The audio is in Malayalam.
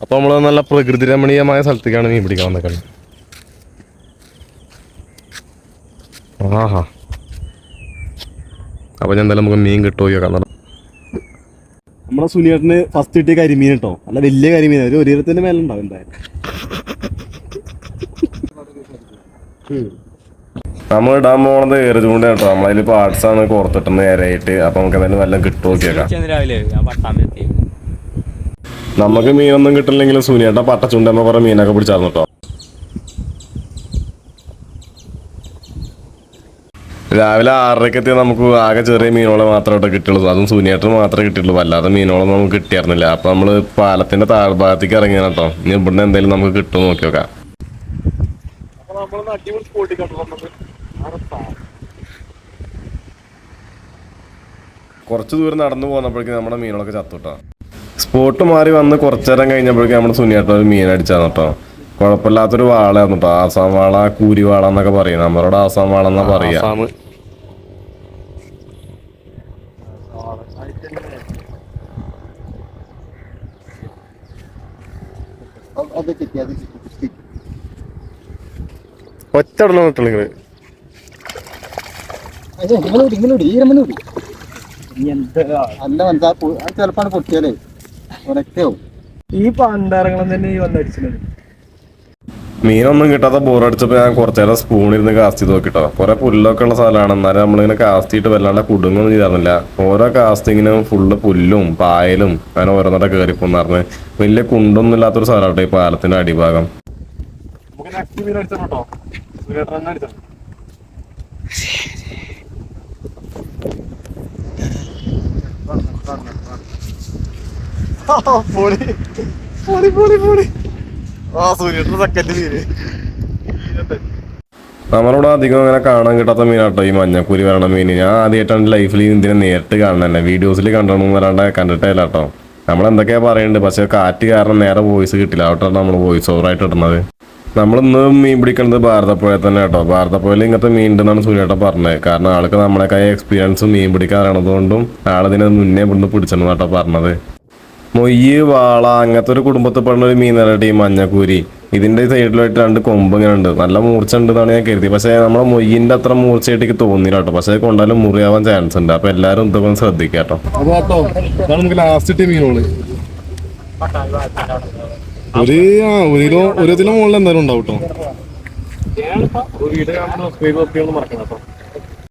അപ്പൊ നമ്മൾ നല്ല പ്രകൃതി രമണീയമായ സ്ഥലത്തേക്കാണ് മീൻ പിടിക്കാൻ വന്നേക്കുന്നത് ആഹാ. അപ്പൊ ഞാൻ എന്തായാലും നമുക്ക് മീൻ കിട്ടുമോ നോക്കാം നമ്മളെ സുനിയേട്ടന് ഫസ്റ്റ് കിട്ടിയ കരിമീൻ കേട്ടോ നല്ല വലിയ കരിമീൻ. ഒരു ഒരു മേലെ ഉണ്ടാവും എന്തായാലും. നമ്മൾ ഇടാൻ പോണത് ഏറെ ചൂണ്ട കേട്ടോ നമ്മളതിൽ പാർട്സ് ആണ് കോർത്തിട്ടുന്നത് ഏരായിട്ട് അപ്പൊ നമുക്ക് എന്തായാലും വല്ലതും കിട്ടുമോ രാവിലെ? എത്തി. നമുക്ക് മീനൊന്നും കിട്ടില്ലെങ്കിലും സുനിയേട്ട പട്ടച്ചുണ്ടെന്ന് കുറെ മീനൊക്കെ പിടിച്ചായിരുന്നു കേട്ടോ രാവിലെ ആറരയ്ക്ക് എത്തിയാൽ നമുക്ക് ആകെ ചെറിയ മീനുകളെ മാത്രമേ കിട്ടുള്ളൂ അതും സുനിയേട്ടന് മാത്രമേ കിട്ടിയുള്ളൂ. വല്ലാതെ മീനുകളൊന്നും നമുക്ക് കിട്ടിയായിരുന്നില്ല. അപ്പൊ നമ്മൾ പാലത്തിന്റെ താഴ്ഭാഗത്തേക്ക് ഇറങ്ങിയാണ് കേട്ടോ ഇനി ഇവിടുന്ന് എന്തെങ്കിലും നമുക്ക് കിട്ടും നോക്കി നോക്കാം. കുറച്ച് ദൂരം നടന്നു പോന്നപ്പോഴേക്കും നമ്മുടെ മീനുകളൊക്കെ ചത്തുട്ടോ സ്പോട്ട് മാറി വന്ന് കുറച്ചു നേരം കഴിഞ്ഞപ്പോഴേക്കും നമ്മുടെ സുനിയേട്ടൻ ഒരു മീൻ അടിച്ചാന്ന് കേട്ടോ. കുഴപ്പമില്ലാത്തൊരു വാളയായിരുന്നു കേട്ടോ. ആസാം വാള കൂരി വാള എന്നൊക്കെ പറയും. നമ്മളോട് ആസാം വാള എന്നാ പറയാ. ഒറ്റ കിട്ടുള്ളൂ അല്ല മനസ്സാ പൊട്ടിയാലേ. ഈ പണ്ടറങ്ങണം തന്നെ ഈ വന്നടിച്ചത് മീനൊന്നും കിട്ടാത്ത ബോറടിച്ചപ്പോ ഞാൻ കുറച്ചേരം സ്പൂണിരുന്ന് കാസ്റ്റ് ചെയ്ത് നോക്കിട്ടോ. കുറെ പുല്ലൊക്കെ ഉള്ള സ്ഥലമാണ് എന്നാലും നമ്മളിങ്ങനെ കാസ്റ്റ് ചെയ്തിട്ട് വല്ലാണ്ട് കുടുങ്ങൊന്നും ചെയ്തായിരുന്നില്ല ഓരോ കാസ്റ്റിങ്ങിനും ഫുള്ള് പുല്ലും പായലും അങ്ങനെ ഓരോന്നോടെ പറഞ്ഞ് വലിയ കുണ്ടൊന്നും ഇല്ലാത്തൊരു സ്ഥലമാട്ടോ ഈ പാലത്തിന്റെ അടിഭാഗം. പൊളി പൊളി പൊളി പൊളി ആ മീന് നമ്മളിവിടെ അധികം അങ്ങനെ കാണാൻ കിട്ടാത്ത മീനാട്ടോ ഈ മഞ്ഞക്കൂരി വരണ മീൻ. ഞാൻ ആദ്യമായിട്ടാണ് ലൈഫിൽ ഇതിനെ നേരിട്ട് കാണുന്നത് വീഡിയോസിൽ കണ്ടോന്നും വരാണ്ട് കണ്ടിട്ടില്ല കേട്ടോ നമ്മൾ എന്തൊക്കെയാ പറയുന്നുണ്ട് പക്ഷെ കാറ്റ് കാരണം നേരെ വോയിസ് കിട്ടില്ല. അവിടെയാണ് നമ്മൾ വോയിസ് ഓവറായിട്ട് ഇടുന്നത്. നമ്മൾ ഇന്ന് മീൻ പിടിക്കുന്നത് ഭാരതപ്പുഴ തന്നെ കേട്ടോ ഭാരതപ്പുഴയിൽ ഇങ്ങനത്തെ മീൻ ഉണ്ടെന്നാണ് സൂര്യേട്ടൻ പറഞ്ഞത്. കാരണം ആൾക്ക് നമ്മളെക്കായ എക്സ്പീരിയൻസ് മീൻ പിടിക്കാൻ അറിയണതുകൊണ്ടും ആളിതിനെ മുന്നേ ഇവിടുന്ന് പിടിച്ചെന്ന് കേട്ടോ പറഞ്ഞത്. മൊയ്യ് വാള അങ്ങനത്തെ ഒരു കുടുംബത്തിൽ പെടുന്ന ഒരു മീനരട്ടി മഞ്ഞക്കൂരി ഇതിന്റെ സൈഡിലായിട്ട് രണ്ട് കൊമ്പ് ഇങ്ങനെ ഉണ്ട് നല്ല മൂർച്ച ഉണ്ടെന്നാണ് ഞാൻ കരുതി പക്ഷേ നമ്മുടെ മൊയ്യിന്റെ അത്ര മൂർച്ചയായിട്ട് എനിക്ക് തോന്നിയില്ല കേട്ടോ പക്ഷേ കൊണ്ടാലും മുറിയാവാൻ ചാൻസ് ഉണ്ട് അപ്പൊ എല്ലാരും ഇതൊക്കെ ശ്രദ്ധിക്കാട്ടോ ശ്രദ്ധിക്കുക കേട്ടോ നമുക്ക് ലാസ്റ്റ് ഒരു ആ ഒരു കിലോ ഒരു കിലോ മുകളിൽ എന്തായാലും ഉണ്ടാവും കേട്ടോ